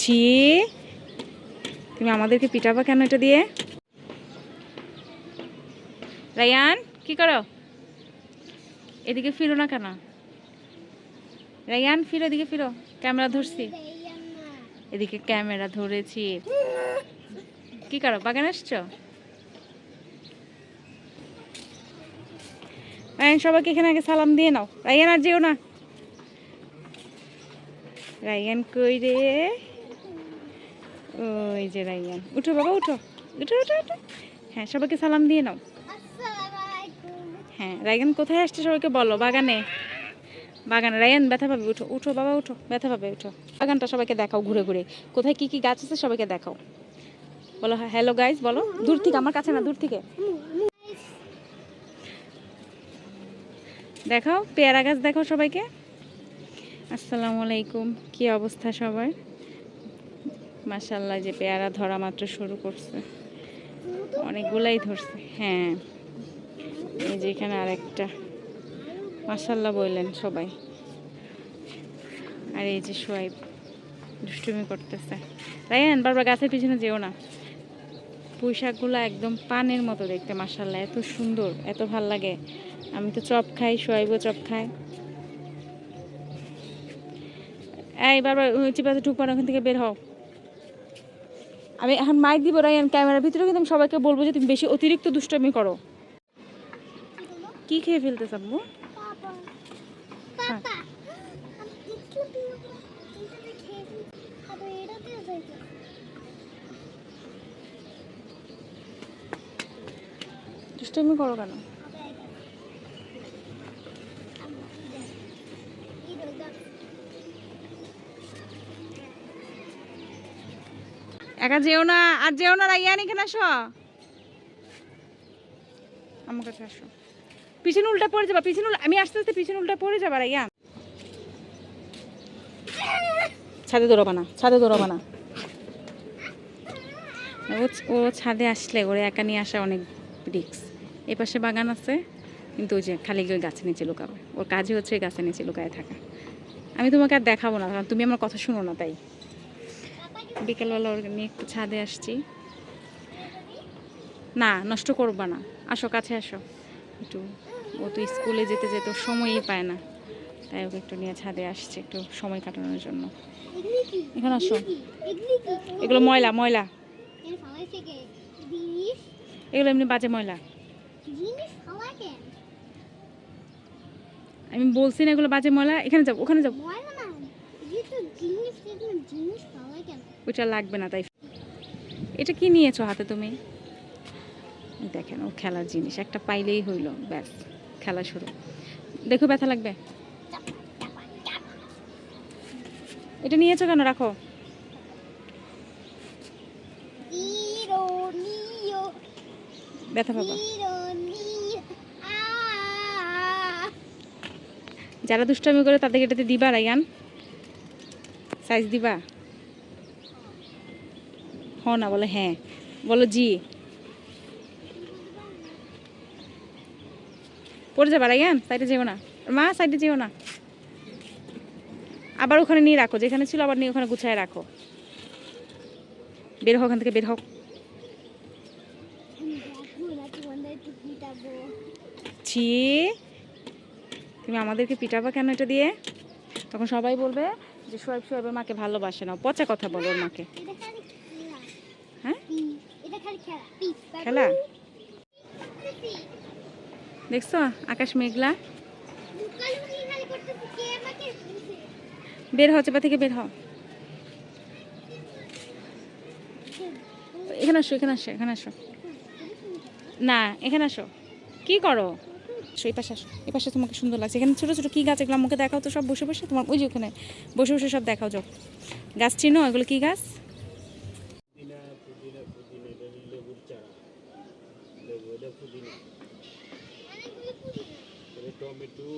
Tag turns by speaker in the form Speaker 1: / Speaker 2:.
Speaker 1: ছি। তুমি আমাদেরকে পিটাবা কেন এটা দিয়ে? রায়ান, কি করো? এদিকে ফিরো না কেন? রায়ান, ফিরো, এদিকে ফিরো। ক্যামেরা ধরছি। এদিকে ক্যামেরা ধরেছি। কি করো, বাগান আসছো? রায়ান, সবাইকে এখানে আগে সালাম দিয়ে নাও। রায়ান, আর যেও না। রায়ান কই রে? ওই যে রায়ান উঠো বাবা, উঠো। উঠো উঠো উঠো। হ্যাঁ সবাইকে সালাম দিয়ে নাও। হ্যাঁ রায়ান কোথায় আসছে সবাইকে বলো, বাগানে? বাগানে। রায়ান ব্যথা পাবে, উঠো। উঠো বাবা, উঠো। ব্যথা পাবে, উঠো। বাগানটা সবাইকে দেখাও ঘুরে ঘুরে। কোথায় কি কি গাছ আছে সবাইকে দেখাও। বলো হ্যালো গাইজ বলো। দূর থেকে, আমার কাছে না, দূর থেকে। দেখাও, পেয়ারা গাছ দেখাও সবাইকে। আসসালামু আলাইকুম। কি অবস্থা সবার? মাসাল্লাহ যে পেয়ারা ধরা মাত্র শুরু করছে। অনেকগুলাই ধরছে। হ্যাঁ এই যে এখানে আর একটা মাসাল্লাহ বললেন সবাই। আর এই যে সোয়াইব দুষ্টুমি করতেছে। রায়ান, বারবার গাছের পিছনে যেও না। পুঁই শাকগুলো একদম পানের মতো দেখতে মাসাল্লাহ এত সুন্দর, এত ভালো লাগে। আমি তো চপ খাই, সোয়াইবও চপ খাই। এই বারবার চিপাতে ঢুকবার ওখান থেকে বের হও। আমি এখন মাইক দিব রায়ান ক্যামেরার ভিতরে কিন্তু আমি সবাইকে বলব যে তুমি বেশি অতিরিক্ত দুষ্টামি করো। কি খেয়ে ফেলতে আম্মু? দুষ্টামি করো কেন? একা যেও না, আর যেও না রাইয়ান এখানে আসো। আমার কাছে আসো। পিছনে উল্টা পড়ে যাবা, পিছনে আমি আস্তে আস্তে পিছনে উল্টা পড়ে যাবা রাইয়ান ছাদে দৌড়াবা না, ছাদে দৌড়াবা না। ও ছাদে আসলে ওরে একা নিয়ে আসা অনেক রিক্স এ পাশে বাগান আছে, কিন্তু ওই যে খালি ওই গাছের নিচে লুকাবে। ওর কাজই হচ্ছে গাছের নিচে লুকায় থাকা। আমি তোমাকে আর দেখাবো না, কারণ তুমি আমার কথা শুনো না তাই। বিকেলবেলা ওর নিয়ে একটু ছাদে আসছি। না, নষ্ট করবা না। আসো, কাছে আসো। একটু, ও তো স্কুলে যেতে যেতে সময়ই পায় না। তাই ওকে একটু নিয়ে ছাদে আসছে, একটু সময় কাটানোর জন্য। এখানে আসো। এগুলো ময়লা ময়লা। এগুলো এমনি বাজে ময়লা। আমি বলছি না এগুলো বাজে ময়লা। এখানে যাব ওখানে যাও। ওইটা লাগবে না তাই। এটা কি নিয়েছো হাতে তুমি? দেখেন ও খেলার জিনিস একটা পাইলেই হইল ব্যাস খেলা শুরু। দেখো ব্যথা লাগবে? এটা নিয়েছো কেন? রাখো। ব্যথা পাবা। যারা দুষ্টামি করে তাদেরকে এটাতে দিবা রাইয়ান সাইজ দিবা? হ না, বলে হ্যাঁ। বলো জি। পড়ে যাবা রাইয়ান সাইডে যেও না। মা সাইডে যেও না। আবার ওখানে নিয়ে রাখো, যেখানে ছিল আবার নিয়ে ওখানে গুছায় রাখো। বের হোক ওখান থেকে, বের হোক ছি, তুমি আমাদেরকে পিটাবা কেন এটা দিয়ে? তখন সবাই বলবে যে সোয়াইব সোয়াইবের মাকে ভালোবাসে না। পচা কথা বলো ওর মাকে। হ্যাঁ? খেলা দেখছ? আকাশ মেঘলা। বের হও চেপা থেকে বের হও। এখানে আসো এখানে আসো এখানে আসো। না এখানে আসো। কি করো? এই পাশে আসো এই পাশে তোমাকে সুন্দর লাগছে এখানে ছোটো ছোটো কী গাছ এগুলো আমাকে দেখাও তো সব বসে বসে তোমার ওই যে ওখানে বসে বসে সব দেখাও যাও গাছ চিনো এগুলো কী গাছ
Speaker 2: টমেটো